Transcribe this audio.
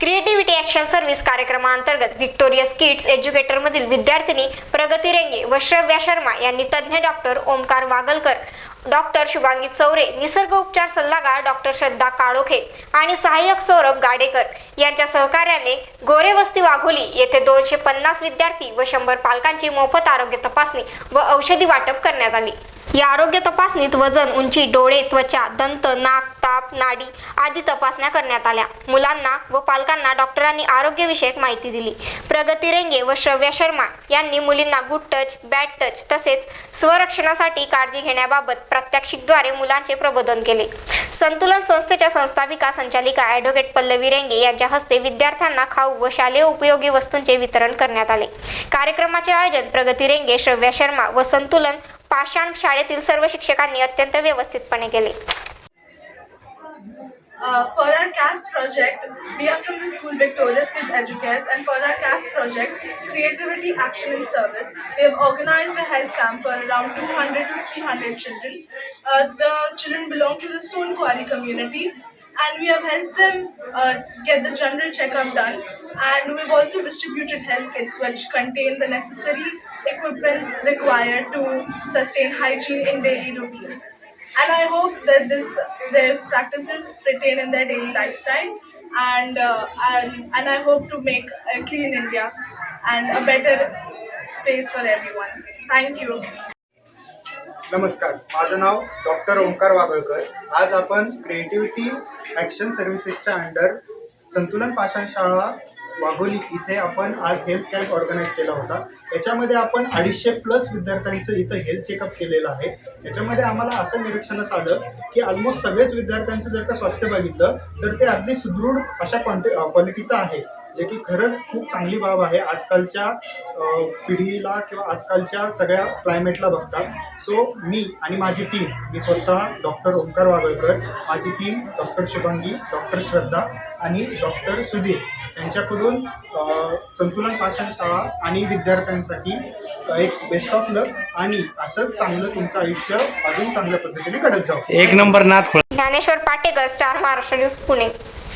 Creativity action service कार्यक्रमाअंतर्गत व्हिक्टोरियस kids एज्युकेटरमधील विद्यार्थिनी प्रगती रेंगे व श्रव्या शर्मा यांनी तज्ज्ञ डॉक्टर ओमकार वागलकर डॉक्टर शुभांगी चौरे निसर्ग उपचार सल्लागार डॉक्टर श्रद्धा काळोखे आणि सहाय्यक सौरभ गाडेकर यांच्या सहकार्याने गोरेवस्ती वाघोली येथे दोनशे पन्नास विद्यार्थी व शंभर पालकांची मोफत आरोग्य तपासणी व औषधी वाटप करण्यात आली. या आरोग्य तपासणीत वजन उंची डोळे त्वचा दंत नाक ताप नाडी आदी तपासण्या करण्यात आल्या. मुलांना व पालकांना डॉक्टरांनी आरोग्यविषयक माहिती दिली. प्रगती रेंगे व श्रव्या शर्मा यांनी मुलींना गुड टच बॅड टच तसेच स्वरक्षणासाठी काळजी घेण्याबाबत प्रात्यक्षिकद्वारे मुलांचे प्रबोधन केले. संतुलन संस्थेच्या संस्थापिका संचालिका ॲडव्होकेट पल्लवी रेंगे यांच्या हस्ते विद्यार्थ्यांना खाऊ व शालेय उपयोगी वस्तूंचे वितरण करण्यात आले. कार्यक्रमाचे आयोजन प्रगती रेंगे श्रव्या शर्मा व संतुलन पाषाण शाळेतील सर्व शिक्षकांनी अत्यंत व्यवस्थितपणे केले Uh, for our CAS project, we are from the school Victorious Kids Educares, and for our CAS project, Creativity Action and Service, we have organized a health camp for around 200 to 300 children. Uh, the children belong to the Stone Quarry community, and we have helped them uh, get the general checkup done. And we've also distributed health kits which contain the necessary equipments required to sustain hygiene in daily routine. And I hope that this these practices retain in their daily lifestyle, and uh, and and I hope to make a clean India and a better place for everyone. Thank you. नमस्कार माझं नाव doctor Omkar वागळकर आज आपण creativity action सर्व्हिसेसच्या under संतुलन पाषाण शाळा वाघोली इथे आपण आज हेल्थ कॅम्प ऑर्गनाईज केला होता. याच्यामध्ये आपण अडीचशे प्लस विद्यार्थ्यांचं इथं हेल्थ चेकअप केलेलं आहे. याच्यामध्ये आम्हाला असं निरीक्षणास आलं की ऑलमोस्ट सगळेच विद्यार्थ्यांचं जर का स्वास्थ्य बघितलं तर ते अगदी सुदृढ अशा क्वांटि क्वालिटीचं आहे. जे की खरंच खूप चांगली बाब आहे. आजकालच्या पिढीला किंवा आजकालच्या सगळ्या क्लायमेटला बघतात सो मी आणि माझी टीम मी स्वतः डॉक्टर ओंकार वागळकर माझी team doctor Shubhangi doctor Shraddha आणि डॉक्टर सुधीर यांच्याकडून संतुलन पाषाण शाळा आणि विद्यार्थ्यांसाठी एक बेस्ट ऑफ लक आणि असंच चांगलं तुमचं आयुष्य अजून चांगल्या पद्धतीने घडत जाऊ एक नंबर नाथ ज्ञानेश्वर पाटेकर स्टार महाराष्ट्र न्यूज पुणे.